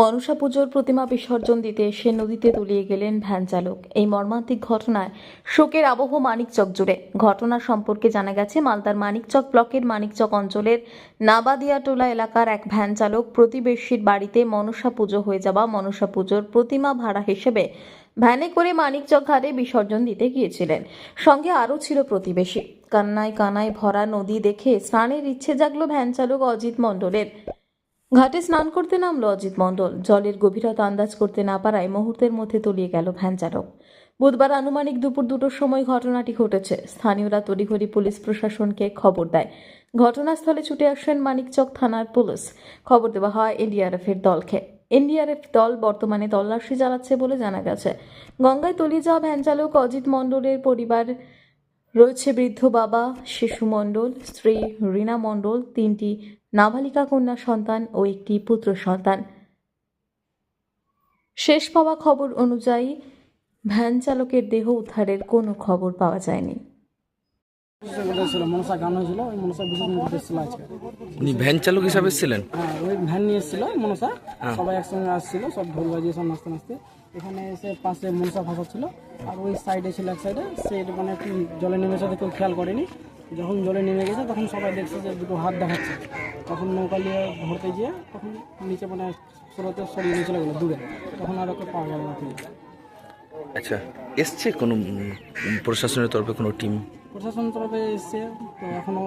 মনসা পুজোর প্রতিমা বিসর্জন দিতে এসে নদীতে তলিয়ে গেলেন ভ্যান চালক। এই মর্মান্তিক ঘটনায় শোকের আবহ মানিকচক জুড়ে। ঘটনা সম্পর্কে জানা গেছে, মালদার মানিকচক ব্লকের মানিকচক অঞ্চলের নাবাদিয়াটোলা এলাকার এক ভ্যান চালক প্রতিবেশীর বাড়িতে মনসা পুজো হয়ে যাওয়া মনসা পুজোর প্রতিমা ভাড়া হিসেবে ভ্যানে করে মানিকচক ঘাটে বিসর্জন দিতে গিয়েছিলেন। সঙ্গে আরও ছিল প্রতিবেশী। কান্নায় কানায় ভরা নদী দেখে স্নানের ইচ্ছে জাগলো ভ্যান চালক অজিত মণ্ডলের। ঘাটে স্নান করতে নামলো অজিত মণ্ডল। জলের গভীরতা আন্দাজ করতে না পারায় মুহূর্তের মধ্যে তলিয়ে গেল ভ্যান চালক। বুধবার আনুমানিক দুপুর দুটোর সময় ঘটনাটি ঘটেছে। স্থানীয়রা তড়িঘড়ি পুলিশ প্রশাসনকে খবর দেয়। ঘটনাস্থলে ছুটে আসেন মানিকচক থানার পুলিশ। খবর দেওয়া হয় এনডিআরএফের দলকে। এনডিআরএফ দল বর্তমানে তল্লাশি চালাচ্ছে বলে জানা গেছে। গঙ্গায় তলিয়ে যাওয়া ভ্যান চালক অজিত মণ্ডলের পরিবার রয়েছে বৃদ্ধ বাবা, শিশু মণ্ডল, স্ত্রী রীনা মণ্ডল, তিনটি নাবালিকা কন্যা সন্তান ও একটি পুত্র সন্তান। শেষ পাওয়া খবর অনুযায়ী ভ্যান চালকের দেহ উদ্ধারের কোনো খবর পাওয়া যায়নি। মনসা গান হয়েছিল ওই মনসা উনি ভ্যান হিসাবে এসেছিলেন ওই ভ্যান নিয়ে মনসা সবাই একসঙ্গে সব সব নাচতে নাচতে এখানে এসে পাশে মনসা ছিল আর ওই সাইডে এক সাইডে মানে জলে নেমে কেউ খেয়াল করেনি যখন জলে নেমে গেছে তখন সবাই দেখছে যে দুটো হাত দেখাচ্ছে তখন নৌকা নিয়ে ধরতে গিয়ে তখন নিচে মানে স্রোতে সরিয়ে চলে গেলো দূরে তখন আর পাওয়া গেল না। আচ্ছা এসছে কোনো প্রশাসনের তরফে কোনো টিম প্রশাসন তরফে এসছে তো এখনও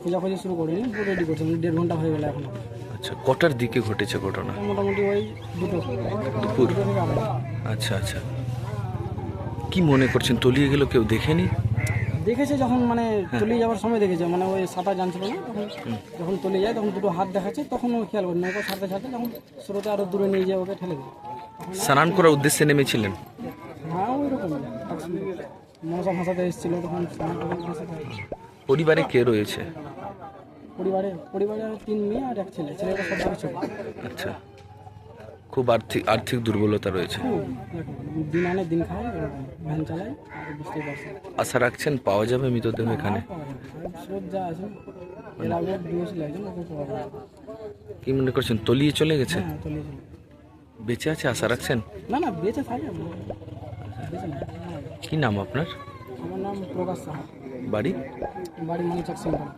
খোঁজাখুঁজি শুরু করিনি রেডি করছে দেড় ঘণ্টা হয়ে গেল এখনও। আচ্ছা কটার দিকে ঘটেছে ঘটনা? মোটামুটি ওই দুটো দুপুর? আচ্ছা আচ্ছা। কি মনে করছেন তলিয়ে গেল কেউ দেখেনি? দেখেছে যখন মানে তলিয়ে যাওয়ার সময় দেখেছে মানে ওই সাঁতার জানছিল না তখন যখন তলিয়ে যায় তখন দুটো হাত দেখাচ্ছে তখন ও খেয়াল করে নৌকা ছাড়তে ছাড়তে তখন স্রোতে আরও দূরে নিয়ে যায় ওকে ঠেলে দেয়। স্নান করার উদ্দেশ্যে নেমেছিলেন? হ্যাঁ ওই রকম। ভাষাতে এসেছিল তখন পরিবারে কে রয়েছে? পরিবারে পরিবারে তিন মেয়ে আর এক ছেলে ছেলেটা সব থেকে ছোট আচ্ছা। খুব আর্থিক আর্থিক দুর্বলতা রয়েছে। দিন আনে দিন খায় ভ্যান চালায় আর বুঝতেই আশা রাখছেন পাওয়া যাবে মৃতদেহ এখানে? পাওয়া যাবে। না। আর স্রোত যা আছে এর আগে দিয়েছিল একজন ওকে পাওয়া যাবে। কি মনে করছেন তলিয়ে চলে গেছে? হ্যাঁ তলিয়ে চলে বেঁচে আছে আশা রাখছেন? না না বেঁচে থাকে। কি নাম আপনার? আমার নাম প্রকাশ সাহা। বাড়ি? বাড়ি মানিচাক সেন্টার।